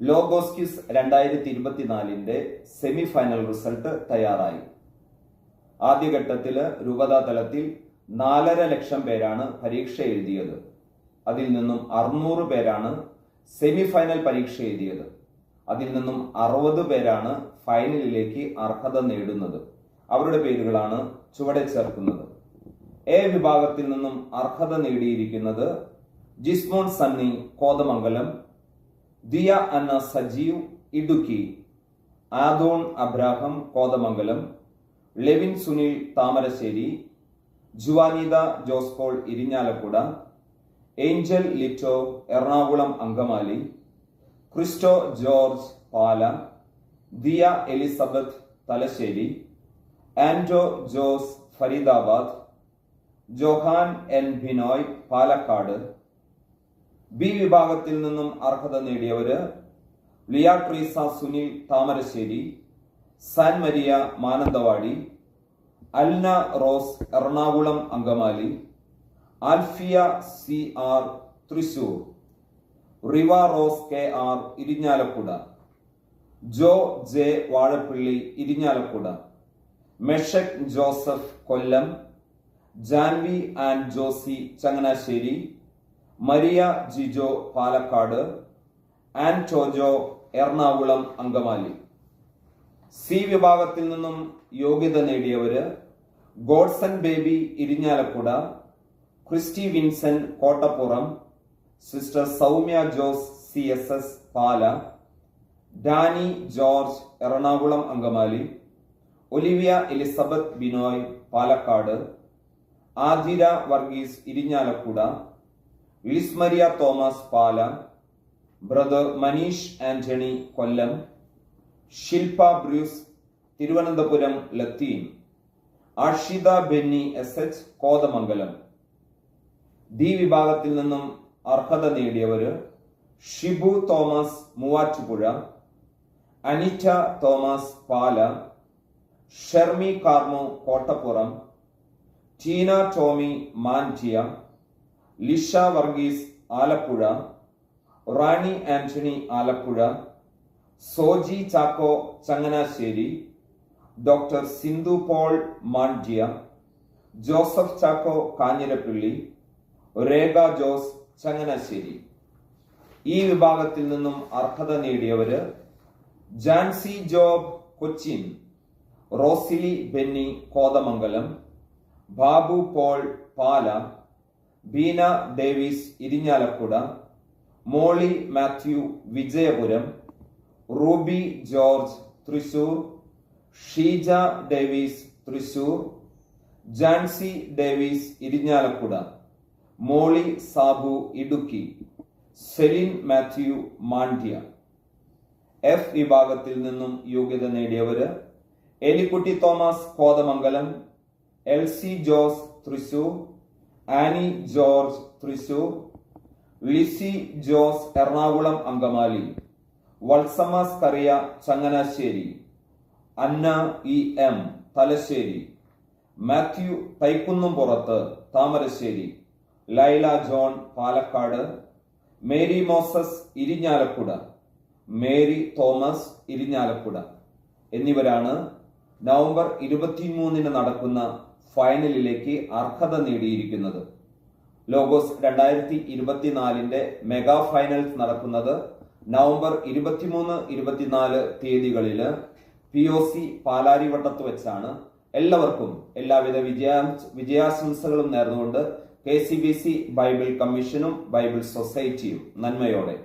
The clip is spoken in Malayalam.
ലോഗോസ് ക്യൂസ് രണ്ടായിരത്തി ഇരുപത്തിനാലിന്റെ സെമി ഫൈനൽ റിസൾട്ട് തയ്യാറായി. ആദ്യഘട്ടത്തിൽ രൂപതാ തലത്തിൽ നാലര ലക്ഷം പേരാണ് പരീക്ഷ എഴുതിയത്. അതിൽ നിന്നും അറുന്നൂറ് പേരാണ് സെമി ഫൈനൽ പരീക്ഷ എഴുതിയത്. അതിൽ നിന്നും അറുപത് പേരാണ് ഫൈനലിലേക്ക് അർഹത നേടുന്നത്. അവരുടെ പേരുകളാണ് ചുവടെ ചേർക്കുന്നത്. എ വിഭാഗത്തിൽ നിന്നും അർഹത നേടിയിരിക്കുന്നത് ജിസ്മോൺ സണ്ണി കോതമംഗലം ദിയ അന്ന Sajeev Idukki. ആദോൺ Abraham Kothamangalam. Levin Sunil Thamarassery. ജുവാനിത ജോസ്പോൾ Irinjalakuda. Angel Lito Ernakulam Angamaly. Cristo George Pala. Diya Elizabeth Thalassery. Ando Jose Faridabad. Johan N Binoy Palakkad. B വിഭാഗത്തിൽ നിന്നും അർഹത നേടിയവര് Liatrisa Sunil Thamarassery San Maria Mananthavady Alna Rose Ernakulam Angamaly Alphia C R Thrissur Riva Rose K R Irinjalakuda Jo J Vazhappally Irinjalakuda Meshak Joseph Kollam Janvi and Josy Changanassery Maria Jijo Palakkad Antojo Ernakulam Angamaly. C വിഭാഗത്തിൽ നിന്നും യോഗ്യത നേടിയവര് Godson Baby Irinjalakuda Christy Vinson Kottappuram sister Soumya Jose C S S Pala Dani George Ernakulam Angamaly Olivia Elizabeth Binoy Palakkad Athira Varghese Irinjalakuda Lismaria Thomas Pala brother Manish Antony Kollam Shilpa Bruce Thiruvananthapuram Latin Arshitha Benny S H Kothamangalam D വിഭാഗത്തിൽ നിന്നും അർഹത നേടിയവര് Shibu Thomas Muvattupuzha Anita Thomas Pala Shermi കാർമോ Kottappuram Tina Tomy മാന്റിയ Lisha Varghese Alappuzha Rani Antony Alappuzha Soji Chacko Changanassery doctor Sindhu Paul Mandya Joseph Chacko Kanjirappally Rekha Jose Changanassery. ഈ വിഭാഗത്തിൽ നിന്നും അർഹത നേടിയവര് Jancy job Cochin Rosalie Benny Kothamangalam Babu Paul Pala Beena Davis Irinjalakuda മോളി Mathew Vijayapuram Ruby George Thrissur Sheeja Davis Thrissur Jancy Davis Irinjalakuda മോളി സാബു ഇടുക്കി സെലിൻ മാത്യു മാണ്ഡ്യ. എഫ് വിഭാഗത്തിൽ നിന്നും യോഗ്യത നേടിയവര് Elikutty Thomas Kothamangalam L C Jose Thrissur Annie George Thrissur Lissy Jose Ernakulam Angamaly Valsamas Kariya Changanassery Anna E M Thalassery Mathew Thaikkunnumpurath Thamarassery Laila John Palakkad Mary Moses Irinjalakuda Mary Thomas Irinjalakuda എന്നിവരാണ് നവംബർ ഇരുപത്തിമൂന്നിന് നടക്കുന്ന ഫൈനലിലേക്ക് അർഹത നേടിയിരിക്കുന്നത്. ലോഗോസ് രണ്ടായിരത്തി ഇരുപത്തിനാലിന്റെ മെഗാ ഫൈനൽസ് നടക്കുന്നത് നവംബർ ഇരുപത്തിമൂന്ന് ഇരുപത്തിനാല് തീയതികളിൽ പി ഒ സി പാലാരിവട്ടത്ത് വെച്ചാണ്. എല്ലാവർക്കും എല്ലാവിധ വിജയാ വിജയാശംസകളും നേർന്നുകൊണ്ട് K C B C Bible കമ്മീഷനും ബൈബിൾ സൊസൈറ്റിയും നന്മയോടെ